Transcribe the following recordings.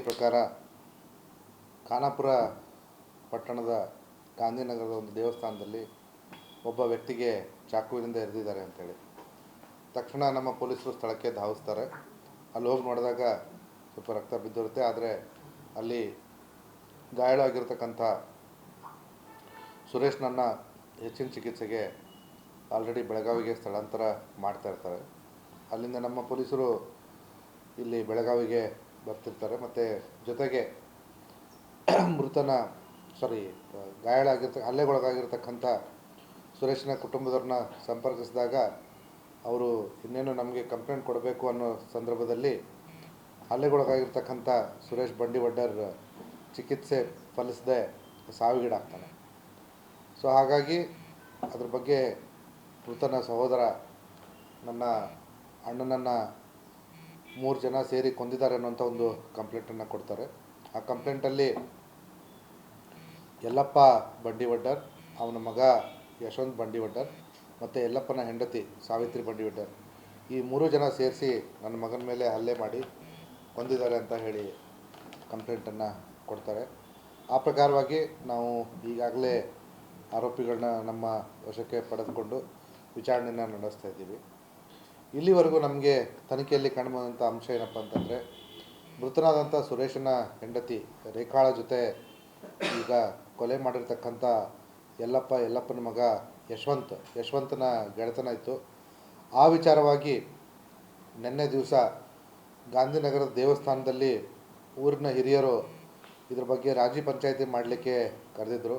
ಪ್ರಕಾರ ಖಾನಾಪುರ ಪಟ್ಟಣದ ಗಾಂಧಿನಗರದ ಒಂದು ದೇವಸ್ಥಾನದಲ್ಲಿ ಒಬ್ಬ ವ್ಯಕ್ತಿಗೆ ಚಾಕುವಿನಿಂದ ಎರೆದಿದ್ದಾರೆ ಅಂತೇಳಿ. ತಕ್ಷಣ ನಮ್ಮ ಪೊಲೀಸರು ಸ್ಥಳಕ್ಕೆ ಧಾವಿಸ್ತಾರೆ. ಅಲ್ಲಿ ಹೋಗಿ ನೋಡಿದಾಗ ಸ್ವಲ್ಪ ರಕ್ತ ಬಿದ್ದಿರುತ್ತೆ. ಆದರೆ ಅಲ್ಲಿ ಗಾಯಾಳಾಗಿರ್ತಕ್ಕಂಥ ಸುರೇಶ್ನನ್ನು ಹೆಚ್ಚಿನ ಚಿಕಿತ್ಸೆಗೆ ಆಲ್ರೆಡಿ ಬೆಳಗಾವಿಗೆ ಸ್ಥಳಾಂತರ ಮಾಡ್ತಾ ಇರ್ತಾರೆ. ಅಲ್ಲಿಂದ ನಮ್ಮ ಪೊಲೀಸರು ಇಲ್ಲಿ ಬೆಳಗಾವಿಗೆ ಬರ್ತಿರ್ತಾರೆ. ಮತ್ತು ಜೊತೆಗೆ ಮೃತನ ಸಾರಿ ಗಾಯಾಳಾಗಿರ್ತ ಹಲ್ಲೆಗೊಳಗಾಗಿರ್ತಕ್ಕಂಥ ಸುರೇಶನ ಕುಟುಂಬದವ್ರನ್ನ ಸಂಪರ್ಕಿಸಿದಾಗ ಅವರು ಇನ್ನೇನು ನಮಗೆ ಕಂಪ್ಲೇಂಟ್ ಕೊಡಬೇಕು ಅನ್ನೋ ಸಂದರ್ಭದಲ್ಲಿ ಹಲ್ಲೆಗೊಳಗಾಗಿರ್ತಕ್ಕಂಥ ಸುರೇಶ್ ಬಂಡಿವಡ್ಡರ್ ಚಿಕಿತ್ಸೆ ಫಲಿಸದೆ ಸಾವಿಗೀಡಾಗ್ತಾನೆ. ಸೊ ಹಾಗಾಗಿ ಅದ್ರ ಬಗ್ಗೆ ಮೃತನ ಸಹೋದರ, ನನ್ನ ಅಣ್ಣನನ್ನು ಮೂರು ಜನ ಸೇರಿ ಕೊಂದಿದ್ದಾರೆ ಅನ್ನೋಂಥ ಒಂದು ಕಂಪ್ಲೇಂಟನ್ನು ಕೊಡ್ತಾರೆ. ಆ ಕಂಪ್ಲೇಂಟಲ್ಲಿ ಯಲ್ಲಪ್ಪ ಬಂಡಿವಡ್ಡರ್, ಅವನ ಮಗ ಯಶವಂತ್ ಬಂಡಿವಡ್ಡರ್ ಮತ್ತು ಯಲ್ಲಪ್ಪನ ಹೆಂಡತಿ ಸಾವಿತ್ರಿ ಬಂಡಿವಡ್ಡರ್ ಈ ಮೂರು ಜನ ಸೇರಿಸಿ ನನ್ನ ಮಗನ ಮೇಲೆ ಹಲ್ಲೆ ಮಾಡಿ ಕೊಂದಿದ್ದಾರೆ ಅಂತ ಹೇಳಿ ಕಂಪ್ಲೇಂಟನ್ನು ಕೊಡ್ತಾರೆ. ಆ ಪ್ರಕಾರವಾಗಿ ನಾವು ಈಗಾಗಲೇ ಆರೋಪಿಗಳನ್ನ ನಮ್ಮ ವಶಕ್ಕೆ ಪಡೆದುಕೊಂಡು ವಿಚಾರಣೆಯನ್ನು ನಡೆಸ್ತಾ ಇದ್ದೀವಿ. ಇಲ್ಲಿವರೆಗೂ ನಮಗೆ ತನಿಖೆಯಲ್ಲಿ ಕಂಡುಬಂದಂಥ ಅಂಶ ಏನಪ್ಪ ಅಂತಂದರೆ ಮೃತನಾದಂಥ ಸುರೇಶನ ಹೆಂಡತಿ ರೇಖಾಳ ಜೊತೆ ಈಗ ಕೊಲೆ ಮಾಡಿರ್ತಕ್ಕಂಥ ಯಲ್ಲಪ್ಪ, ಯಲ್ಲಪ್ಪನ ಮಗ ಯಶವಂತ್, ಯಶವಂತನ ಗೆಳೆತನ ಇತ್ತು. ಆ ವಿಚಾರವಾಗಿ ನಿನ್ನೆ ದಿವಸ ಗಾಂಧಿನಗರದ ದೇವಸ್ಥಾನದಲ್ಲಿ ಊರಿನ ಹಿರಿಯರು ಇದ್ರ ಬಗ್ಗೆ ರಾಜಿ ಪಂಚಾಯಿತಿ ಮಾಡಲಿಕ್ಕೆ ಕರೆದಿದ್ದರು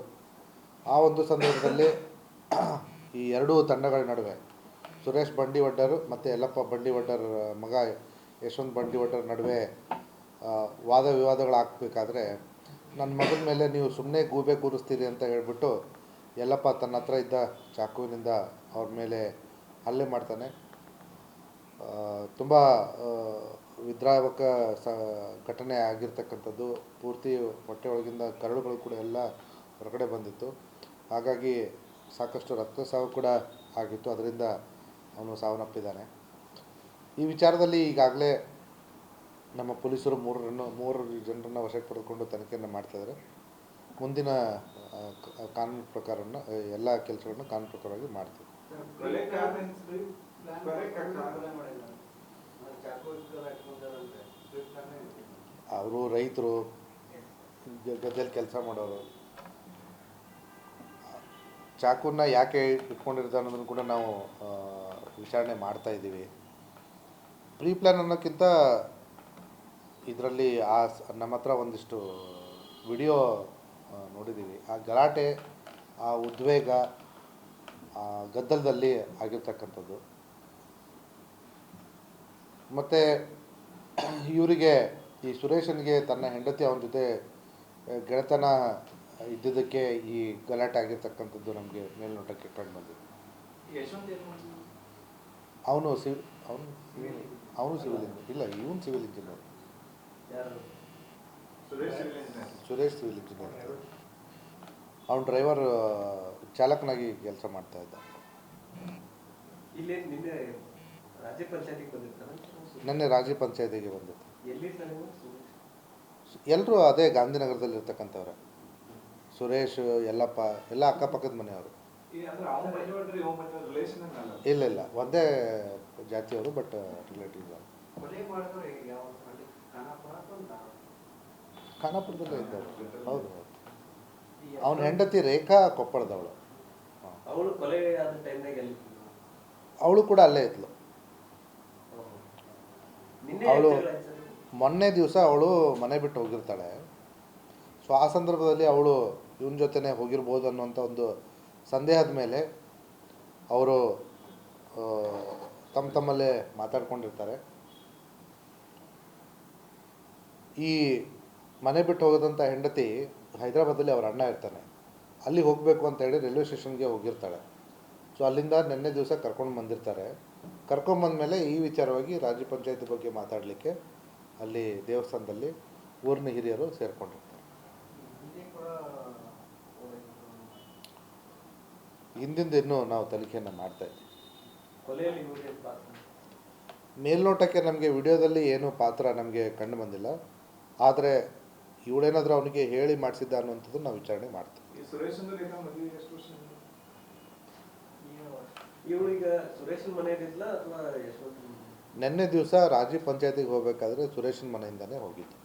ಆ ಒಂದು ಸಂದರ್ಭದಲ್ಲಿ ಈ ಎರಡೂ ತಂಡಗಳ ನಡುವೆ ಸುರೇಶ್ ಬಂಡಿವಡ್ಡರು ಮತ್ತು ಯಲ್ಲಪ್ಪ ಬಂಡಿವಡ್ಡರ ಮಗ ಯಶವಂತ್ ಬಂಡಿವಡ್ಡರ ನಡುವೆ ವಾದ ವಿವಾದಗಳಾಗಬೇಕಾದ್ರೆ ನನ್ನ ಮಗನ ಮೇಲೆ ನೀವು ಸುಮ್ಮನೆ ಗೂಬೆ ಕೂರಿಸ್ತೀರಿ ಅಂತ ಹೇಳ್ಬಿಟ್ಟು ಯಲ್ಲಪ್ಪ ತನ್ನ ಹತ್ರ ಇದ್ದ ಚಾಕುವಿನಿಂದ ಅವ್ರ ಮೇಲೆ ಹಲ್ಲೆ ಮಾಡ್ತಾನೆ. ತುಂಬ ವಿದ್ರಾವಕ ಸ, ಘಟನೆ ಆಗಿರ್ತಕ್ಕಂಥದ್ದು, ಪೂರ್ತಿ ಹೊಟ್ಟೆ ಒಳಗಿಂದ ಕರಳುಗಳು ಕೂಡ ಎಲ್ಲ ಹೊರಗಡೆ ಬಂದಿತ್ತು. ಹಾಗಾಗಿ ಸಾಕಷ್ಟು ರಕ್ತಸ್ರಾವ ಕೂಡ ಆಗಿತ್ತು. ಅದರಿಂದ ಅವನು ಸಾವನ್ನಪ್ಪಿದ್ದಾನೆ. ಈ ವಿಚಾರದಲ್ಲಿ ಈಗಾಗಲೇ ನಮ್ಮ ಪೊಲೀಸರು ಮೂರರನ್ನು ಮೂರು ಜನರನ್ನು ವಶಕ್ಕೆ ಪಡೆದುಕೊಂಡು ತನಿಖೆಯನ್ನು ಮಾಡ್ತಾಯಿದ್ದಾರೆ ಮುಂದಿನ ಕಾನೂನು ಪ್ರಕಾರವನ್ನು ಎಲ್ಲ ಕೆಲಸಗಳನ್ನು ಕಾನೂನು ಪ್ರಕಾರವಾಗಿ ಮಾಡ್ತೀವಿ. ಅವರು ರೈತರು ಗದ್ದೆಯಲ್ಲಿ ಕೆಲಸ ಮಾಡೋರು. ಚಾಕುನ ಯಾಕೆ ಇಟ್ಕೊಂಡಿರ್ತಾರೆ ಅನ್ನೋದನ್ನು ಕೂಡ ನಾವು ವಿಚಾರಣೆ ಮಾಡ್ತಾ ಇದ್ದೀವಿ. ಪ್ರೀ ಪ್ಲ್ಯಾನ್ ಅನ್ನೋಕ್ಕಿಂತ ಇದರಲ್ಲಿ ಆ ನಮ್ಮ ಹತ್ರ ಒಂದಿಷ್ಟು ವಿಡಿಯೋ ನೋಡಿದ್ದೀವಿ. ಆ ಗಲಾಟೆ, ಆ ಉದ್ವೇಗ, ಆ ಗದ್ದಲದಲ್ಲಿ ಆಗಿರ್ತಕ್ಕಂಥದ್ದು. ಮತ್ತು ಇವರಿಗೆ ಈ ಸುರೇಶನ್ಗೆ ತನ್ನ ಹೆಂಡತಿ ಅವನ ಜೊತೆ ಗೆಳೆತನ ಇದ್ದಿದ್ದಕ್ಕೆ ಈ ಗಲಾಟೆ ಆಗಿರ್ತಕ್ಕಂಥದ್ದು ನಮಗೆ ಮೇಲ್ನೋಟಕ್ಕೆ ಕಂಡು ಬಂದಿದೆ? ಅವನು ಸಿವಿಲ್ ಅವನು ಅವನು ಸಿವಿಲ್ ಇಂಜಿನಿಯರ್. ಇಲ್ಲ ಇವನು civil engineer. Suresh civil engineer. ಅವನು ಡ್ರೈವರ್ ಚಾಲಕನಾಗಿ ಕೆಲಸ ಮಾಡ್ತಾ ಇದ್ದ. ನಿನ್ನೆ ರಾಜ್ಯ ಪಂಚಾಯತಿಗೆ ಬಂದಿತ್ತು ಎಲ್ಲರೂ ಅದೇ ಗಾಂಧಿನಗರದಲ್ಲಿ ಇರ್ತಕ್ಕಂಥವ್ರೆ ಸುರೇಶ್ ಯಲ್ಲಪ್ಪ ಎಲ್ಲ ಅಕ್ಕಪಕ್ಕದ ಮನೆಯವರು. ಇಲ್ಲ ಇಲ್ಲ. ಒಂದೇ ಜಾತಿಯವರು ಬಟ್ ರಿಲೇಟಿವ್ ಖಾನಾಪುರದಲ್ಲೇ ಇದ್ದವರು. ಹೌದು ಹೌದು. ಅವನ ಹೆಂಡತಿ ರೇಖಾ ಕೊಪ್ಪಳದವಳು. ಅವಳು ಕೊಲೆ ಆದ ಟೈಮ್ನಾಗ ಎಲ್ಲಿ ಅವಳು ಕೂಡ ಅಲ್ಲೇ ಇದ್ಲು. ನಿನ್ನೆ ಅವಳು? ಮೊನ್ನೆ ದಿವಸ ಅವಳು ಮನೆ ಬಿಟ್ಟು ಹೋಗಿರ್ತಾಳೆ. ಸೊ ಆ ಸಂದರ್ಭದಲ್ಲಿ ಅವಳು ಇವನ ಜೊತೆನೇ ಹೋಗಿರ್ಬೋದು ಅನ್ನುವಂಥ ಒಂದು ಸಂದೇಹದ ಮೇಲೆ ಅವರು ತಮ್ಮ ತಮ್ಮಲ್ಲೇ ಮಾತಾಡ್ಕೊಂಡಿರ್ತಾರೆ. ಈ ಮನೆ ಬಿಟ್ಟು ಹೋಗೋದಂಥ ಹೆಂಡತಿ ಹೈದರಾಬಾದಲ್ಲಿ ಅವರ ಅಣ್ಣ ಇರ್ತಾನೆ. ಅಲ್ಲಿ ಹೋಗಬೇಕು ಅಂತ ಹೇಳಿ ರೈಲ್ವೆ ಸ್ಟೇಷನ್ಗೆ ಹೋಗಿರ್ತಾಳೆ. ಸೊ, ಅಲ್ಲಿಂದ ನಿನ್ನೆ ದಿವಸ ಕರ್ಕೊಂಡು ಬಂದಿರ್ತಾರೆ. ಕರ್ಕೊಂಬಂದ್ಮೇಲೆ ಈ ವಿಚಾರವಾಗಿ ರಾಜ್ಯ ಪಂಚಾಯತ್ ಬಗ್ಗೆ ಮಾತಾಡಲಿಕ್ಕೆ ಅಲ್ಲಿ ದೇವಸ್ಥಾನದಲ್ಲಿ ಊರಿನ ಹಿರಿಯರು ಸೇರಿಕೊಂಡಿರ್ತಾರೆ ಹಿಂದೆ ಕೂಡ ಕೊಲೆ ಹಿಂದಿಂದ ಇನ್ನೂ ನಾವು ತನಿಖೆಯನ್ನು ಮಾಡ್ತಾ ಇದ್ದೀವಿ. ಮೇಲ್ನೋಟಕ್ಕೆ ನಮಗೆ ವಿಡಿಯೋದಲ್ಲಿ ಏನು ಪಾತ್ರ ನಮಗೆ ಕಂಡು ಬಂದಿಲ್ಲ. ಆದರೆ ಇವಳೇನಾದರೂ ಅವನಿಗೆ ಹೇಳಿ ಮಾಡಿಸಿದ್ದ ಅನ್ನುವಂಥದ್ದು ನಾವು ವಿಚಾರಣೆ ಮಾಡ್ತೀವಿ. ನಿನ್ನೆ ದಿವಸ ರಾಜೀವ್ ಪಂಚಾಯತಿಗೆ ಹೋಗಬೇಕಾದ್ರೆ ಸುರೇಶನ ಮನೆಯಿಂದನೇ ಹೋಗಿದ್ದು.